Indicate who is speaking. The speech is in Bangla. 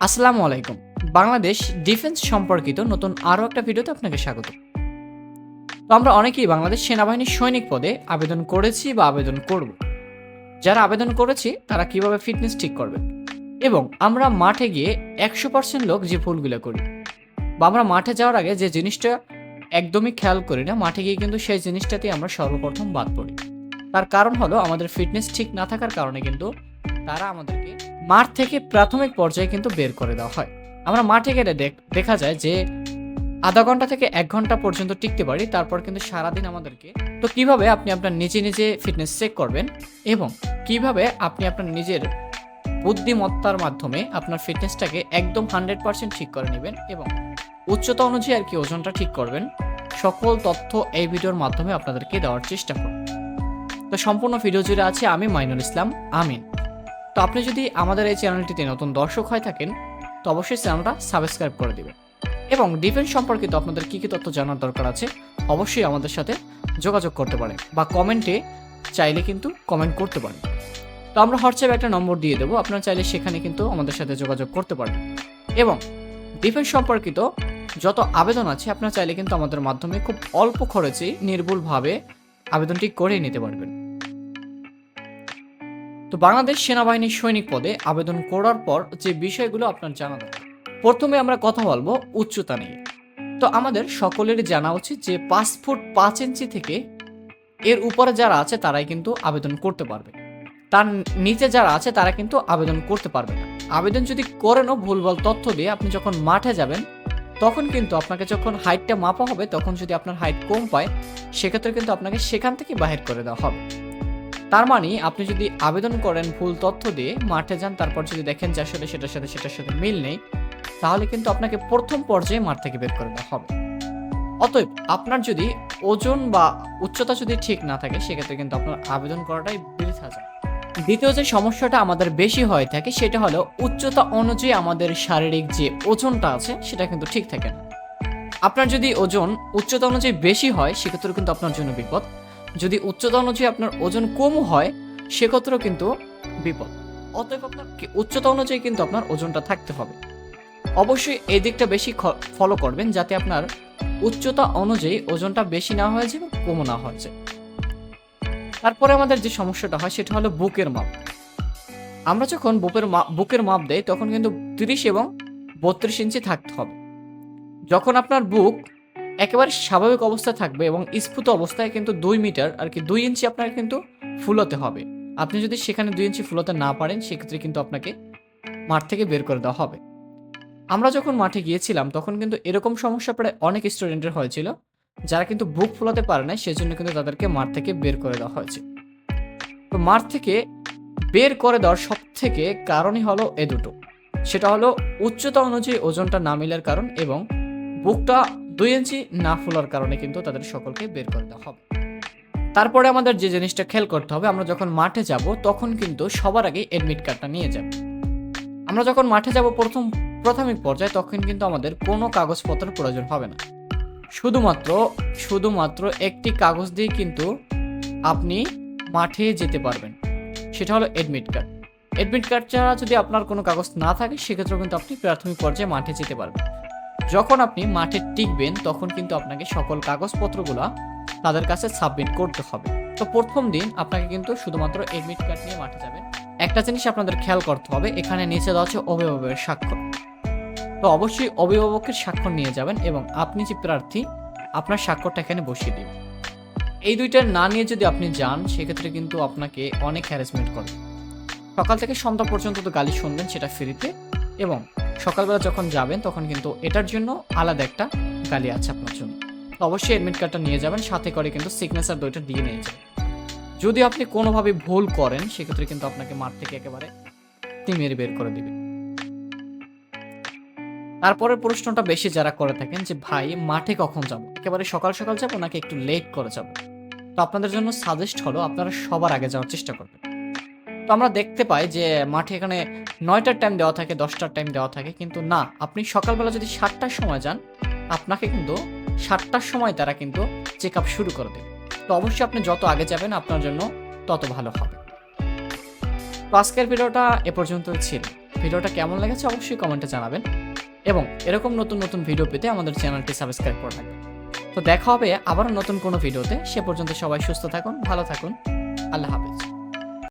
Speaker 1: আসসালামু আলাইকুম। বাংলাদেশ ডিফেন্স সম্পর্কিত নতুন আরও একটা ভিডিওতে আপনাকে স্বাগত। তো আমরা অনেকেই বাংলাদেশ সেনাবাহিনীর সৈনিক পদে আবেদন করেছি বা আবেদন করব। যারা আবেদন করেছি, তারা কীভাবে ফিটনেস ঠিক করবে? এবং আমরা মাঠে গিয়ে একশো পার্সেন্ট লোক যে ভুলগুলো করি, বা আমরা মাঠে যাওয়ার আগে যে জিনিসটা একদমই খেয়াল করি না, মাঠে গিয়ে কিন্তু সেই জিনিসটাতেই আমরা সর্বপ্রথম বাদ পড়ি। তার কারণ হলো আমাদের ফিটনেস ঠিক না থাকার কারণে কিন্তু তারা আমাদেরকে মাঠ থেকে প্রাথমিক পর্যায়ে কিন্তু বের করে দেওয়া হয়। আমরা মাঠে গেলে দেখ- যায় যে আধা ঘণ্টা থেকে এক ঘণ্টা পর্যন্ত টিকতে পারি, তারপর কিন্তু সারাদিন আমাদেরকে। তো কীভাবে আপনি আপনার নিজে নিজে ফিটনেস চেক করবেন এবং কীভাবে আপনি আপনার নিজের বুদ্ধিমত্তার মাধ্যমে আপনার ফিটনেসটাকে একদম হান্ড্রেড পার্সেন্ট ঠিক করে নেবেন এবং উচ্চতা অনুযায়ী আর কি ওজনটা ঠিক করবেন, সকল তথ্য এই ভিডিওর মাধ্যমে আপনাদেরকে দেওয়ার চেষ্টা করব। তো সম্পূর্ণ ভিডিও জুড়ে আছে আমি মাইনুল ইসলাম, আমিন। তো আপনি যদি আমাদের এই চ্যানেলটিতে নতুন দর্শক হয়ে থাকেন, তো অবশ্যই চ্যানেলটা সাবস্ক্রাইব করে দেবেন। এবং ডিফেন্স সম্পর্কিত আপনাদের কী কী তথ্য জানার দরকার আছে, অবশ্যই আমাদের সাথে যোগাযোগ করতে পারেন বা কমেন্টে চাইলে কিন্তু কমেন্ট করতে পারেন। তো আমরা হোয়াটসঅ্যাপে একটা নম্বর দিয়ে দেবো, আপনারা চাইলে সেখানে কিন্তু আমাদের সাথে যোগাযোগ করতে পারেন এবং ডিফেন্স সম্পর্কিত যত আবেদন আছে, আপনারা চাইলে কিন্তু আমাদের মাধ্যমে খুব অল্প খরচে নির্ভুলভাবে আবেদনটি করে নিতে পারবেন। তো বাংলাদেশ সেনাবাহিনীর সৈনিক পদে আবেদন করার পর যে বিষয়গুলো আপনার জানা দরকার, প্রথমে আমরা কথা বলব উচ্চতা নিয়ে। তো আমাদের সকলেরই জানা উচিত যে পাঁচ ফুট পাঁচ ইঞ্চি থেকে এর উপরে যারা আছে তারাই কিন্তু আবেদন করতে পারবে। তার নিচে যারা আছে তারা কিন্তু আবেদন করতে পারবে না। আবেদন যদি করেনও ভুলভাল তথ্য দিয়ে আপনি যখন মাঠে যাবেন, তখন কিন্তু আপনাকে যখন হাইটটা মাপা হবে, তখন যদি আপনার হাইট কম পায়, সেক্ষেত্রে কিন্তু আপনাকে সেখান থেকে বাহির করে দেওয়া হবে। তার মানে আপনি যদি আবেদন করেন ভুল তথ্য দিয়ে, মাঠে যান, তারপর যদি দেখেন যে আসলে সেটার সাথে সেটার সাথে মিল নেই, তাহলে কিন্তু আপনাকে প্রথম পর্যায়ে মাঠ থেকে বের করে দেওয়া হবে। অতএব আপনার যদি ওজন বা উচ্চতা যদি ঠিক না থাকে, সেক্ষেত্রে কিন্তু আপনার আবেদন করাটাই বৃথা যায়। দ্বিতীয় যে সমস্যাটা আমাদের বেশি হয়ে থাকে, সেটা হলো উচ্চতা অনুযায়ী আমাদের শারীরিক যে ওজনটা আছে, সেটা কিন্তু ঠিক থাকে না। আপনার যদি ওজন উচ্চতা অনুযায়ী বেশি হয় সেক্ষেত্রে কিন্তু আপনার জন্য বিপদ। যদি উচ্চতা অনুযায়ী আপনার ওজন কম হয়, সেক্ষেত্রেও কিন্তু বিপদ। অতএব আপনার উচ্চতা অনুযায়ী কিন্তু আপনার ওজনটা থাকতে হবে। অবশ্যই এই দিকটা বেশি ফলো করবেন যাতে আপনার উচ্চতা অনুযায়ী ওজনটা বেশি না হয়ে যায় কমও না হয়ে যায়। তারপরে আমাদের যে সমস্যাটা হয়, সেটা হলো বুকের মাপ। আমরা যখন বুকের মাপ বুকের মাপ দেই, তখন কিন্তু তিরিশ এবং বত্রিশ ইঞ্চি থাকতে হবে। যখন আপনার বুক একেবারে স্বাভাবিক অবস্থায় থাকবে এবং স্ফুত অবস্থায় কিন্তু দুই মিটার আর কি দুই ইঞ্চি আপনার কিন্তু ফুলতে হবে। আপনি যদি সেখানে দুই ইঞ্চি ফুলতে না পারেন, সেক্ষেত্রে কিন্তু আপনাকে মাঠ থেকে বের করে দেওয়া হবে। আমরা যখন মাঠে গিয়েছিলাম, তখন কিন্তু এরকম সমস্যা প্রায় অনেক স্টুডেন্টের হয়েছিল, যারা কিন্তু বুক ফোলাতে পারে না সেজন্য কিন্তু তাদেরকে মাঠ থেকে বের করে দেওয়া হয়েছে। তো মাঠ থেকে বের করে দেওয়ার সব থেকে কারণই হলো এ দুটো। সেটা হলো উচ্চতা অনুযায়ী ওজনটা না মিলার কারণ এবং বুকটা দুই ইঞ্চি না ফোলার কারণে কিন্তু তাদের সকলকে বের করতে হবে। তারপরে আমাদের যে জিনিসটা খেয়াল করতে হবে, আমরা যখন মাঠে যাব, তখন কিন্তু সবার আগে এডমিট কার্ডটা নিয়ে যাব। আমরা যখন মাঠে যাব প্রথম, প্রাথমিক পর্যায়ে, তখন কিন্তু আমাদের কোনো কাগজপত্রের প্রয়োজন হবে না। শুধুমাত্র শুধুমাত্র একটি কাগজ দিয়ে কিন্তু আপনি মাঠে যেতে পারবেন। সেটা হলো অ্যাডমিট কার্ড এডমিট কার্ড ছাড়া যদি আপনার কোনো কাগজ না থাকে, সেক্ষেত্রেও কিন্তু আপনি প্রাথমিক পর্যায়ে মাঠে যেতে পারবেন। যখন আপনি মাঠে টিকবেন, তখন কিন্তু আপনাকে সকল কাগজপত্রগুলো তাদের কাছে সাবমিট করতে হবে। তো প্রথম দিন আপনাকে কিন্তু শুধুমাত্র এডমিট কার্ড নিয়ে মাঠে যাবেন। একটা জিনিস আপনাদের খেয়াল করতে হবে, এখানে নিচে দেওয়া আছে অভিভাবকের স্বাক্ষর। তো অবশ্যই অভিভাবকের স্বাক্ষর নিয়ে যাবেন এবং আপনি যে প্রার্থী, আপনার স্বাক্ষরটা এখানে বসিয়ে দিন এই দুইটা না নিয়ে যদি আপনি যান, সেক্ষেত্রে কিন্তু আপনাকে অনেক হ্যারাসমেন্ট করে সকাল থেকে সন্ধ্যা পর্যন্ত তো গালি শুনবেন, সেটা ফ্রিতে এবং সকালবেলা যখন যাবেন, তখন কিন্তু এটার জন্য আলাদা একটা গালি আছে আপনার জন্য। অবশ্যই অ্যাডমিট কার্ডটা নিয়ে যাবেন, সাথে করে কিন্তু সিগনেচার দুইটা দিয়ে নিয়ে যাবেন। যদি আপনি কোনোভাবে ভুল করেন, সেক্ষেত্রে কিন্তু আপনাকে মাঠ থেকে একেবারে মেরে বের করে দিবে। তারপরের প্রশ্নটা বেশি যারা করে থাকেন যে, ভাই, মাঠে কখন যাব? একেবারে সকাল সকাল যাব নাকি একটু লেট করে যাব? তো আপনাদের জন্য সাজেস্ট হলো, আপনারা সবার আগে যাওয়ার চেষ্টা করবেন। তো আমরা দেখতে পাই যে মাঠে এখানে নয়টার টাইম দেওয়া থাকে, দশটার টাইম দেওয়া থাকে। কিন্তু না, আপনি সকালবেলা যদি সাতটার সময় যান, আপনাকে কিন্তু সাতটার সময় তারা কিন্তু চেক আপ শুরু করে দেবে। তো অবশ্যই আপনি যত আগে যাবেন, আপনার জন্য তত ভালো হবে। তো আজকের ভিডিওটা এ পর্যন্তই ছিল। ভিডিওটা কেমন লেগেছে অবশ্যই কমেন্টে জানাবেন। এবং এরকম নতুন নতুন ভিডিও পেতে আমাদের চ্যানেলটি সাবস্ক্রাইব করে রাখবেন। তো দেখা হবে আবারও নতুন কোনো ভিডিওতে সে পর্যন্ত সবাই সুস্থ থাকুন, ভালো থাকুন। আল্লাহ হাফেজ।